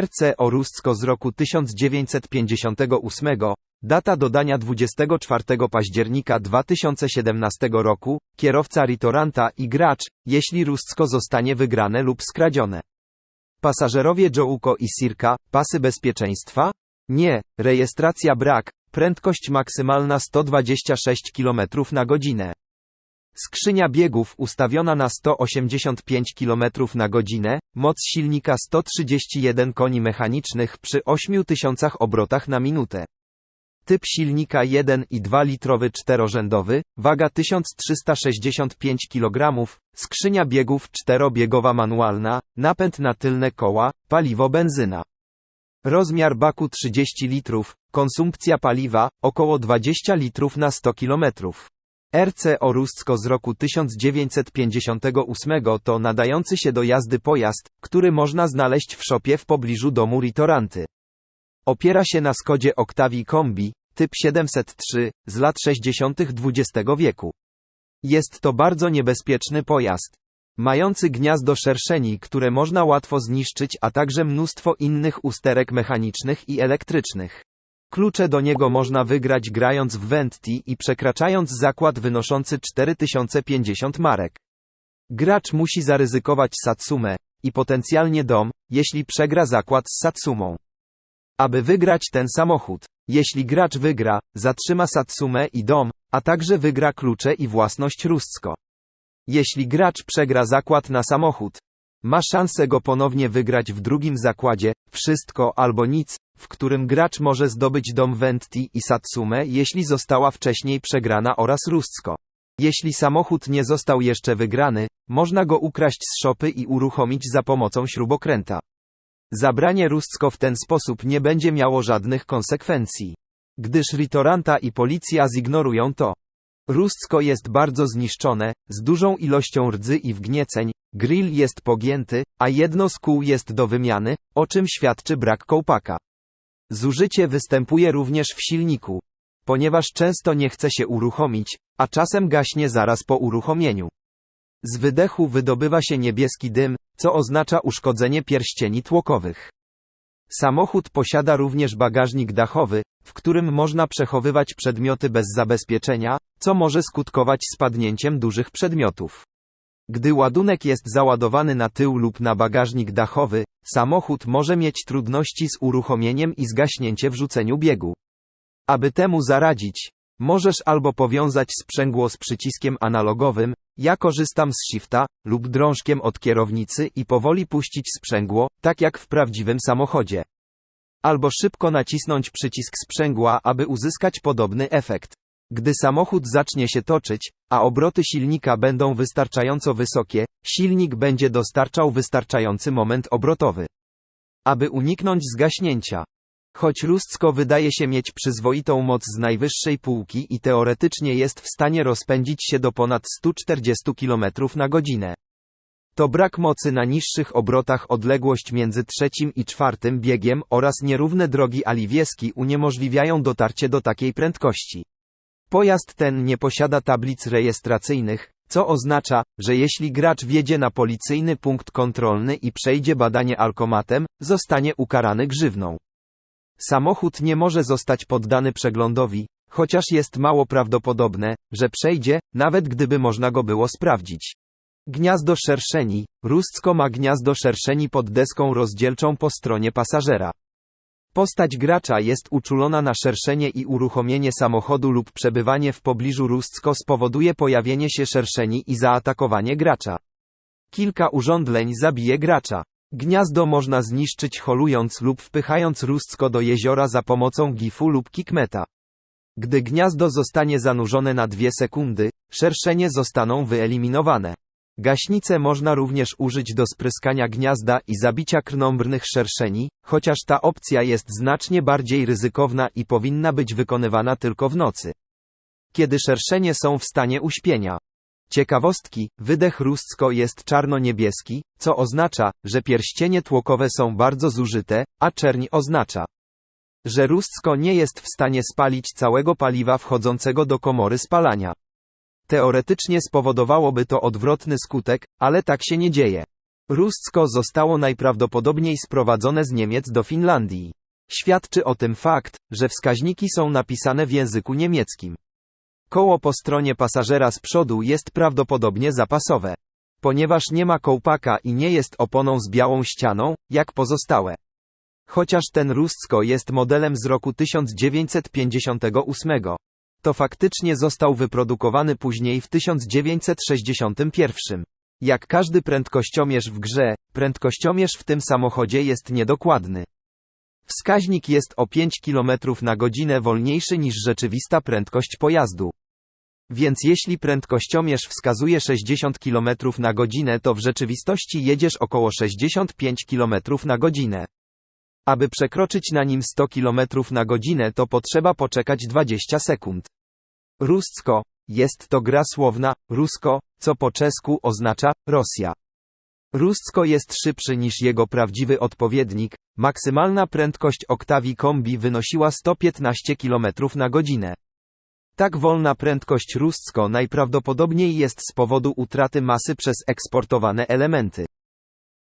RCO Rustsko z roku 1958, data dodania 24 października 2017 roku, kierowca Ritoranta i gracz, jeśli Rustsko zostanie wygrane lub skradzione. Pasażerowie Jouko i Sirka, pasy bezpieczeństwa? Nie, rejestracja brak, prędkość maksymalna 126 km na godzinę. Skrzynia biegów ustawiona na 185 km na godzinę, moc silnika 131 koni mechanicznych przy 8000 obrotach na minutę. Typ silnika 1,2 litrowy czterorzędowy, waga 1365 kg, skrzynia biegów czterobiegowa manualna, napęd na tylne koła, paliwo benzyna. Rozmiar baku 30 litrów, konsumpcja paliwa około 20 litrów na 100 km. RCO Rustsko z roku 1958 to nadający się do jazdy pojazd, który można znaleźć w szopie w pobliżu domu Ritoranty. Opiera się na Skodzie Octavii Kombi, typ 703, z lat 60. XX wieku. Jest to bardzo niebezpieczny pojazd. Mający gniazdo szerszeni, które można łatwo zniszczyć, a także mnóstwo innych usterek mechanicznych i elektrycznych. Klucze do niego można wygrać grając w Venti i przekraczając zakład wynoszący 4050 marek. Gracz musi zaryzykować Satsumę i potencjalnie dom, jeśli przegra zakład z Satsumą. Aby wygrać ten samochód, jeśli gracz wygra, zatrzyma Satsumę i dom, a także wygra klucze i własność Rustsko. Jeśli gracz przegra zakład na samochód, ma szansę go ponownie wygrać w drugim zakładzie, wszystko albo nic, w którym gracz może zdobyć dom Venti i Satsumę, jeśli została wcześniej przegrana oraz Rustsko. Jeśli samochód nie został jeszcze wygrany, można go ukraść z szopy i uruchomić za pomocą śrubokręta. Zabranie Rustsko w ten sposób nie będzie miało żadnych konsekwencji. Gdyż Ritoranta i policja zignorują to. Rustsko jest bardzo zniszczone, z dużą ilością rdzy i wgnieceń, grill jest pogięty, a jedno z kół jest do wymiany, o czym świadczy brak kołpaka. Zużycie występuje również w silniku. Ponieważ często nie chce się uruchomić, a czasem gaśnie zaraz po uruchomieniu. Z wydechu wydobywa się niebieski dym, co oznacza uszkodzenie pierścieni tłokowych. Samochód posiada również bagażnik dachowy, w którym można przechowywać przedmioty bez zabezpieczenia, co może skutkować spadnięciem dużych przedmiotów. Gdy ładunek jest załadowany na tył lub na bagażnik dachowy, samochód może mieć trudności z uruchomieniem i zgaśnięcie w rzuceniu biegu. Aby temu zaradzić, możesz albo powiązać sprzęgło z przyciskiem analogowym, ja korzystam z shifta, lub drążkiem od kierownicy i powoli puścić sprzęgło, tak jak w prawdziwym samochodzie. Albo szybko nacisnąć przycisk sprzęgła, aby uzyskać podobny efekt. Gdy samochód zacznie się toczyć, a obroty silnika będą wystarczająco wysokie, silnik będzie dostarczał wystarczający moment obrotowy. Aby uniknąć zgaśnięcia. Choć Rustsko wydaje się mieć przyzwoitą moc z najwyższej półki i teoretycznie jest w stanie rozpędzić się do ponad 140 km na godzinę. To brak mocy na niższych obrotach odległość między trzecim i czwartym biegiem oraz nierówne drogi aliwieski uniemożliwiają dotarcie do takiej prędkości. Pojazd ten nie posiada tablic rejestracyjnych, co oznacza, że jeśli gracz wjedzie na policyjny punkt kontrolny i przejdzie badanie alkomatem, zostanie ukarany grzywną. Samochód nie może zostać poddany przeglądowi, chociaż jest mało prawdopodobne, że przejdzie, nawet gdyby można go było sprawdzić. Gniazdo szerszeni. Rustsko ma gniazdo szerszeni pod deską rozdzielczą po stronie pasażera. Postać gracza jest uczulona na szerszenie i uruchomienie samochodu lub przebywanie w pobliżu Rustsko spowoduje pojawienie się szerszeni i zaatakowanie gracza. Kilka urządzeń zabije gracza. Gniazdo można zniszczyć holując lub wpychając Rustsko do jeziora za pomocą gifu lub kikmeta. Gdy gniazdo zostanie zanurzone na dwie sekundy, szerszenie zostaną wyeliminowane. Gaśnicę można również użyć do spryskania gniazda i zabicia krnąbrnych szerszeni, chociaż ta opcja jest znacznie bardziej ryzykowna i powinna być wykonywana tylko w nocy. Kiedy szerszenie są w stanie uśpienia. Ciekawostki, wydech Rustsko jest czarno-niebieski, co oznacza, że pierścienie tłokowe są bardzo zużyte, a czerń oznacza, że Rustsko nie jest w stanie spalić całego paliwa wchodzącego do komory spalania. Teoretycznie spowodowałoby to odwrotny skutek, ale tak się nie dzieje. Rustsko zostało najprawdopodobniej sprowadzone z Niemiec do Finlandii. Świadczy o tym fakt, że wskaźniki są napisane w języku niemieckim. Koło po stronie pasażera z przodu jest prawdopodobnie zapasowe. Ponieważ nie ma kołpaka i nie jest oponą z białą ścianą, jak pozostałe. Chociaż ten Rustsko jest modelem z roku 1958. To faktycznie został wyprodukowany później w 1961. Jak każdy prędkościomierz w grze, prędkościomierz w tym samochodzie jest niedokładny. Wskaźnik jest o 5 km na godzinę wolniejszy niż rzeczywista prędkość pojazdu. Więc jeśli prędkościomierz wskazuje 60 km na godzinę, to w rzeczywistości jedziesz około 65 km na godzinę. Aby przekroczyć na nim 100 km na godzinę, to potrzeba poczekać 20 sekund. Rustsko jest to gra słowna, Rusko, co po czesku oznacza Rosja. Rustsko jest szybszy niż jego prawdziwy odpowiednik. Maksymalna prędkość Octavii Kombi wynosiła 115 km na godzinę. Tak wolna prędkość Rustsko najprawdopodobniej jest z powodu utraty masy przez eksportowane elementy.